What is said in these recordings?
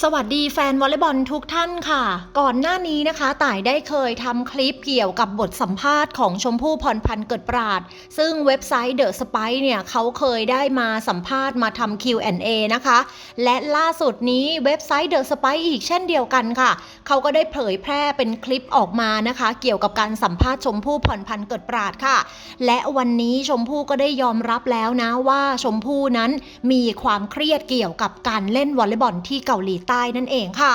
สวัสดีแฟนวอลเลย์บอลทุกท่านค่ะ ก่อนหน้านี้นะคะ ต่ายได้เคยทำคลิปเกี่ยวกับบทสัมภาษณ์ของชมพู่พรพันธ์เกิดปราด ซึ่งเว็บไซต์ The Spy เนี่ยเขาเคยได้มาสัมภาษณ์มาทำ Q&A นะคะ และล่าสุดนี้เว็บไซต์ The Spy อีกเช่นเดียวกันค่ะ เขาก็ได้เผยแพร่เป็นคลิปออกมานะคะ เกี่ยวกับการสัมภาษณ์ชมพู่พรพันธ์เกิดปราดค่ะ และวันนี้ชมพู่ก็ได้ยอมรับแล้วนะว่าชมพู่นั้นมีความเครียดเกี่ยวกับการเล่นวอลเลย์บอลที่เกาหลีใต้นั่นเองค่ะ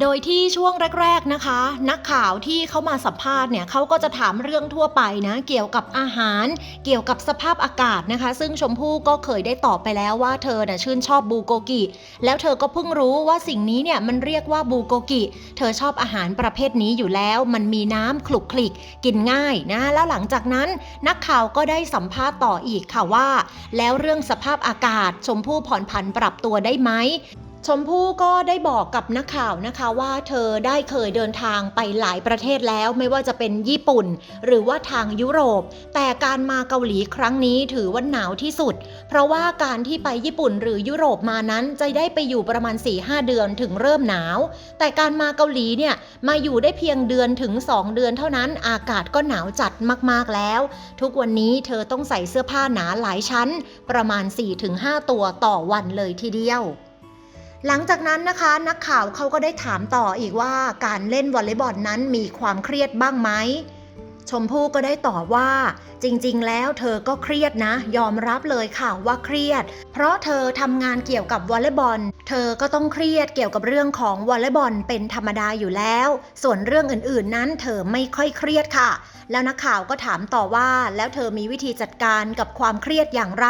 โดยที่ช่วงแรก ๆนะคะ นักข่าวที่เขามาสัมภาษณ์เนี่ยเขาก็จะถามเรื่องทั่วไปนะเกี่ยวกับอาหาร เกี่ยวกับสภาพอากาศนะคะ ซึ่งชมพู่ก็เคยได้ตอบไปแล้วว่าเธอน่ะชื่นชอบบูโกกิ แล้วเธอก็เพิ่งรู้ว่าสิ่งนี้เนี่ยมันเรียกว่าบูโกกิ เธอชอบอาหารประเภทนี้อยู่แล้ว มันมีน้ำคลุกคลิกกินง่ายนะแล้วหลังจากนั้นนักข่าวก็ได้สัมภาษณ์ต่ออีกค่ะว่า แล้วเรื่องสภาพอากาศชมพู่ผ่อนผันปรับตัวได้ไหม ชมพู่ก็ได้บอกกับนักข่าวนะคะว่าเธอได้เคยเดินทางไปหลายประเทศแล้วไม่ว่าจะเป็นญี่ปุ่น หรือว่าทางยุโรป แต่การมาเกาหลีครั้งนี้ถือว่าหนาวที่สุด เพราะว่าการที่ไปญี่ปุ่นหรือยุโรปมานั้นจะได้ไปอยู่ประมาณ 4-5 เดือนถึงเริ่มหนาว แต่การมาเกาหลีเนี่ยมาอยู่ได้เพียงเดือนถึง 2 เดือนเท่านั้นอากาศก็หนาวจัดมากๆแล้ว ทุกวันนี้เธอต้องใส่เสื้อผ้าหนาหลายชั้น ประมาณ 4-5 ตัวต่อวันเลยทีเดียว หลังจากนั้นนะคะ นักข่าวเขาก็ได้ถามต่ออีกว่าการเล่นวอลเลย์บอลนั้นมีความเครียดบ้างไหมชมพู่ก็ได้ตอบว่า จริงๆ แล้วเธอก็เครียดนะ ยอมรับเลยค่ะว่าเครียด เพราะเธอทำงานเกี่ยวกับวอลเลย์บอล เธอก็ต้องเครียดเกี่ยวกับเรื่องของวอลเลย์บอลเป็นธรรมดาอยู่แล้ว ส่วนเรื่องอื่นๆ นั้นเธอไม่ค่อยเครียดค่ะ แล้วนักข่าวก็ถามต่อว่า แล้วเธอมีวิธีจัดการกับความเครียดอย่างไร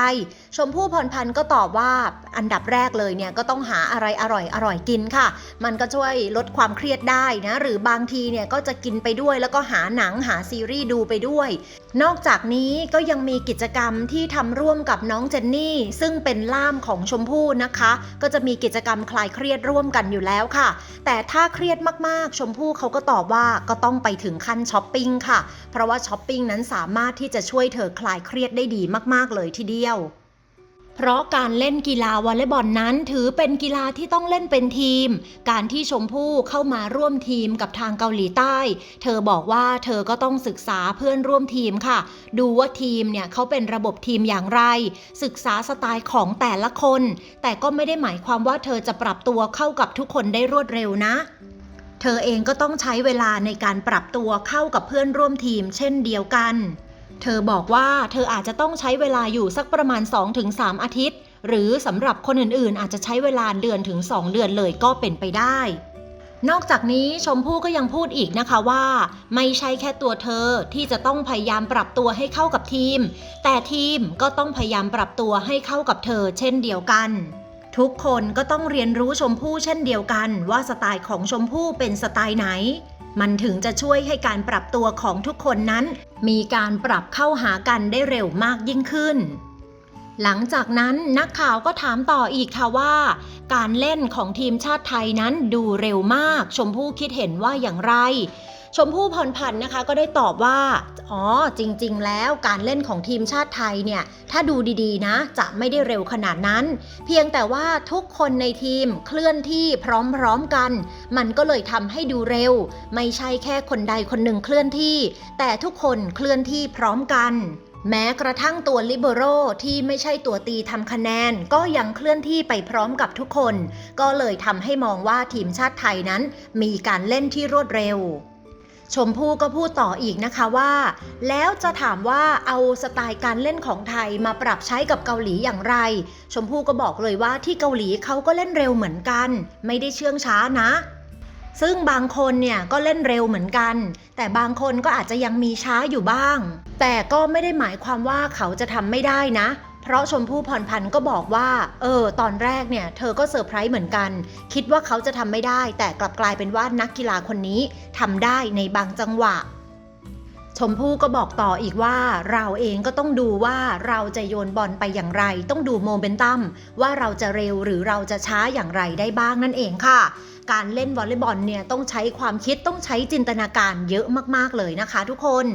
ชมพู่พรพันธ์ก็ตอบว่าอันดับแรกเลยเนี่ยก็ต้องหาอะไรอร่อยอร่อยกินค่ะ มันก็ช่วยลดความเครียดได้นะ หรือบางทีเนี่ยก็จะกินไปด้วยแล้วก็หาหนังหาซีรีส์ดูไปด้วย นอกจากนี้ก็ยังมีกิจกรรมที่ทำร่วมกับน้องเจนนี่ ซึ่งเป็นล่ามของชมพู่นะคะ ก็จะมีกิจกรรมคลายเครียดร่วมกันอยู่แล้วค่ะ แต่ถ้าเครียดมากๆ ชมพู่เขาก็ตอบว่าก็ต้องไปถึงขั้นช้อปปิ้งค่ะ เพราะว่าช้อปปิ้งนั้นสามารถที่จะช่วยเธอคลายเครียดได้ดีมากๆเลยทีเดียว เพราะการเล่นกีฬาวอลเลย์บอลนั้นถือเป็นกีฬาที่ต้องเล่นเป็นทีม การที่ชมพู่เข้ามาร่วมทีมกับทางเกาหลีใต้ เธอบอกว่าเธอก็ต้องศึกษาเพื่อนร่วมทีมค่ะ ดูว่าทีมเนี่ยเขาเป็นระบบทีมอย่างไร ศึกษาสไตล์ของแต่ละคน แต่ก็ไม่ได้หมายความว่าเธอจะปรับตัวเข้ากับทุกคนได้รวดเร็วนะเธอเองก็ต้องใช้เวลาในการปรับตัวเข้ากับเพื่อนร่วมทีมเช่นเดียวกัน เธอบอกว่าเธออาจจะต้องใช้เวลาอยู่สักประมาณ 2-3 อาทิตย์ หรือสำหรับคนอื่นๆ อาจจะใช้เวลาเดือนถึง 2 เดือนเลยก็เป็นไปได้ นอกจากนี้ชมพู่ก็ยังพูดอีกนะคะว่า ไม่ใช่แค่ตัวเธอที่จะต้องพยายามปรับตัวให้เข้ากับทีม แต่ทีมก็ต้องพยายามปรับตัวให้เข้ากับเธอ เช่นเดียวกันทุกคนก็ต้องเรียนรู้ชมพู่เช่นเดียวกัน ว่าสไตล์ของชมพู่เป็นสไตล์ไหน มันถึงจะช่วยให้การปรับตัวของทุกคนนั้น มีการปรับเข้าหากันได้เร็วมากยิ่งขึ้น หลังจากนั้นนักข่าวก็ถามต่ออีกค่ะว่า การเล่นของทีมชาติไทยนั้นดูเร็วมาก ชมพู่คิดเห็นว่าอย่างไร ชมพู่พรพันธ์นะคะก็ได้ตอบว่า อ๋อ จริง ๆ แล้วการเล่นของทีมชาติไทยเนี่ย ถ้าดูดีๆ นะ จะไม่ได้เร็วขนาดนั้น เพียงแต่ว่าทุกคนในทีมเคลื่อนที่พร้อมๆกัน มันก็เลยทำให้ดูเร็ว ไม่ใช่แค่คนใดคนหนึ่งเคลื่อนที่ แต่ทุกคนเคลื่อนที่พร้อมกันแม้กระทั่งตัวลิเบโรที่ไม่ใช่ตัวตีทำคะแนน ก็ยังเคลื่อนที่ไปพร้อมกับทุกคน ก็เลยทำให้มองว่าทีมชาติไทยนั้น มีการเล่นที่รวดเร็ว ชมพู่ก็พูดต่ออีกนะคะว่า แล้วจะถามว่าเอาสไตล์การเล่นของไทยมาปรับใช้กับเกาหลีอย่างไร ชมพู่ก็บอกเลยว่าที่เกาหลีเขาก็เล่นเร็วเหมือนกัน ไม่ได้เชื่องช้านะ ซึ่งบางคนเนี่ยก็เล่นเร็วเหมือนกัน แต่บางคนก็อาจจะยังมีช้าอยู่บ้าง แต่ก็ไม่ได้หมายความว่าเขาจะทำไม่ได้นะ เพราะชมพู่พรพันธ์ก็บอกว่า เออ ตอนแรกเนี่ย เธอก็เซอร์ไพรส์เหมือนกัน คิดว่าเขาจะทำไม่ได้ แต่กลับกลายเป็นว่านักกีฬาคนนี้ทำได้ในบางจังหวะ ชมพู่ก็บอกต่ออีกว่า เราเองก็ต้องดูว่าเราจะโยนบอลไปอย่างไร ต้องดูโมเมนตัมว่าเราจะเร็วหรือเราจะช้าอย่างไรได้บ้างนั่นเองค่ะการเล่นวอลเลย์บอลเนี่ยต้องใช้ความคิดต้องใช้จินตนาการเยอะมากๆเลยนะคะทุกคน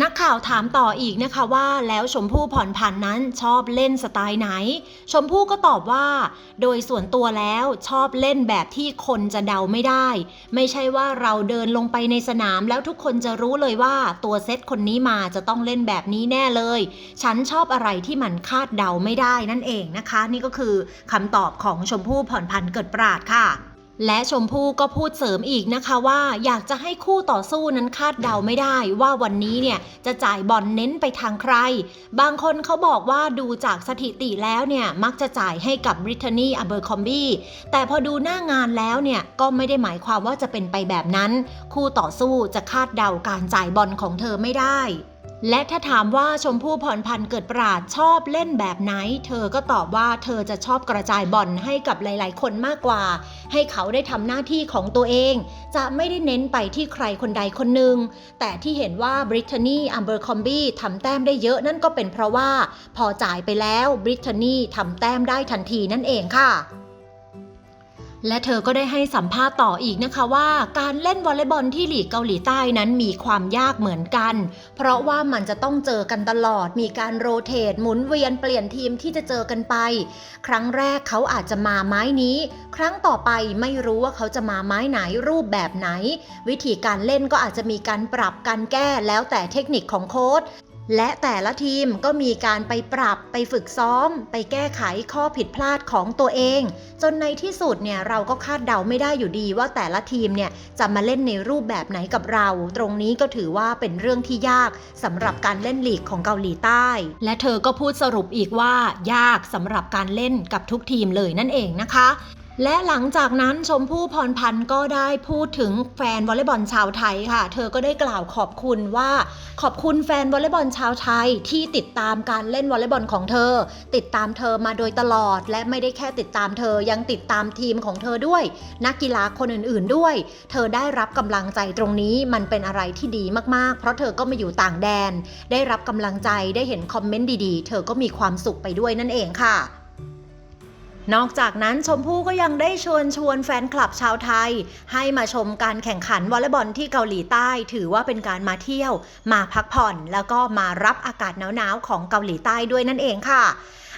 นักข่าวถามต่ออีกนะคะว่าแล้วชมพู่ผ่อนผันนั้นชอบเล่นสไตล์ไหน ชมพู่ก็ตอบว่า โดยส่วนตัวแล้วชอบเล่นแบบที่คนจะเดาไม่ได้ ไม่ใช่ว่าเราเดินลงไปในสนามแล้วทุกคนจะรู้เลยว่าตัวเซตคนนี้มาจะต้องเล่นแบบนี้แน่เลย ฉันชอบอะไรที่มันคาดเดาไม่ได้นั่นเองนะคะ นี่ก็คือคำตอบของชมพู่ผ่อนผันเกิดปราดค่ะ และชมพู่ก็พูดเสริมอีกนะคะว่าอยากจะให้คู่ต่อสู้นั้นคาดเดาไม่ได้ว่าวันนี้เนี่ยจะจ่ายบอลเน้นไปทางใคร บางคนเขาบอกว่าดูจากสถิติแล้วเนี่ยมักจะจ่ายให้กับบริทนีอเบอร์คอมบี้แต่พอดูหน้างานแล้วเนี่ยก็ไม่ได้หมายความว่าจะเป็นไปแบบนั้น คู่ต่อสู้จะคาดเดาการจ่ายบอลของเธอไม่ได้ และถ้าถามว่าชมพู่พรพันธ์เกิดปราดชอบเล่นแบบไหน เธอก็ตอบว่าเธอจะชอบกระจายบอลให้กับหลาย ๆ คนมากกว่า ให้เขาได้ทำหน้าที่ของตัวเอง จะไม่ได้เน้นไปที่ใครคนใดคนหนึ่ง แต่ที่เห็นว่าบริทนีอัมเบอร์คอมบี้ทำแต้มได้เยอะนั่นก็เป็นเพราะว่า พอจ่ายไปแล้วบริทนีทำแต้มได้ทันทีนั่นเองค่ะ และเธอก็ได้ให้สัมภาษณ์ต่ออีกนะคะว่า การเล่นวอลเลย์บอลที่หลีกเกาหลีใต้นั้นมีความยากเหมือนกัน เพราะว่ามันจะต้องเจอกันตลอด มีการโรเตทหมุนเวียนเปลี่ยนทีมที่จะเจอกันไป ครั้งแรกเขาอาจจะมาไม้นี้ ครั้งต่อไปไม่รู้ว่าเขาจะมาไม้ไหนรูปแบบไหน วิธีการเล่นก็อาจจะมีการปรับการแก้แล้วแต่เทคนิคของโค้ช และแต่ละทีมก็มีการไปปรับไปฝึกซ้อม ไปแก้ไขข้อผิดพลาดของตัวเอง จนในที่สุดเนี่ยเราก็คาดเดาไม่ได้อยู่ดีว่าแต่ละทีมเนี่ยจะมาเล่นในรูปแบบไหนกับเรา ตรงนี้ก็ถือว่าเป็นเรื่องที่ยากสำหรับการเล่นลีกของเกาหลีใต้ และเธอก็พูดสรุปอีกว่ายากสำหรับการเล่นกับทุกทีมเลยนั่นเองนะคะ และหลังจากนั้นชมพู่พรพันธ์ก็ได้พูดถึงแฟนวอลเลย์บอลชาวไทยค่ะ เธอก็ได้กล่าวขอบคุณว่า ขอบคุณแฟนวอลเลย์บอลชาวไทยที่ติดตามการเล่นวอลเลย์บอลของเธอ ติดตามเธอมาโดยตลอด และไม่ได้แค่ติดตามเธอยังติดตามทีมของเธอด้วย นักกีฬาคนอื่นๆด้วย เธอได้รับกำลังใจตรงนี้มันเป็นอะไรที่ดีมากๆ เพราะเธอก็มาอยู่ต่างแดน ได้รับกำลังใจได้เห็นคอมเมนต์ดีๆ เธอก็มีความสุขไปด้วยนั่นเองค่ะ นอกจากนั้นชมพู่ก็ยังได้ชวนชวนแฟนคลับชาวไทย ให้มาชมการแข่งขันวอลเลย์บอลที่เกาหลีใต้ ถือว่าเป็นการมาเที่ยว มาพักผ่อน แล้วก็มารับอากาศหนาวๆของเกาหลีใต้ด้วยนั่นเองค่ะ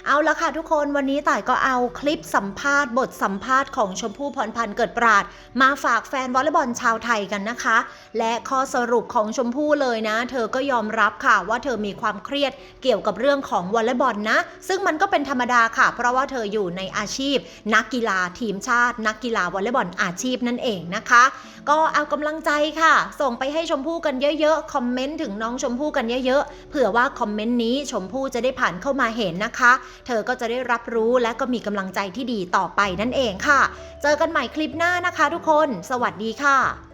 เอาละค่ะทุกคนวันนี้ต่ายก็เอาคลิปสัมภาษณ์ บทสัมภาษณ์ของชมพู่พรพันธ์เกิดปราด มาฝากแฟนวอลเลย์บอลชาวไทยกันนะคะ และข้อสรุปของชมพู่เลยนะ เธอก็ยอมรับค่ะว่าเธอมีความเครียดเกี่ยวกับเรื่องของวอลเลย์บอลนะ ซึ่งมันก็เป็นธรรมดาค่ะ เพราะว่าเธออยู่ในอาชีพ นักกีฬาทีมชาติ นักกีฬาวอลเลย์บอลอาชีพนั่นเองนะคะ ก็เอากำลังใจค่ะ ส่งไปให้ชมพู่กันเยอะๆคอมเมนต์ถึงน้องชมพู่กันเยอะๆเผื่อว่าคอมเมนต์นี้ชมพู่จะได้ผ่านเข้ามาเห็นนะคะเธอก็จะได้รับรู้และก็มีกำลังใจที่ดีต่อไปนั่นเองค่ะ เจอกันใหม่คลิปหน้านะคะทุกคน สวัสดีค่ะ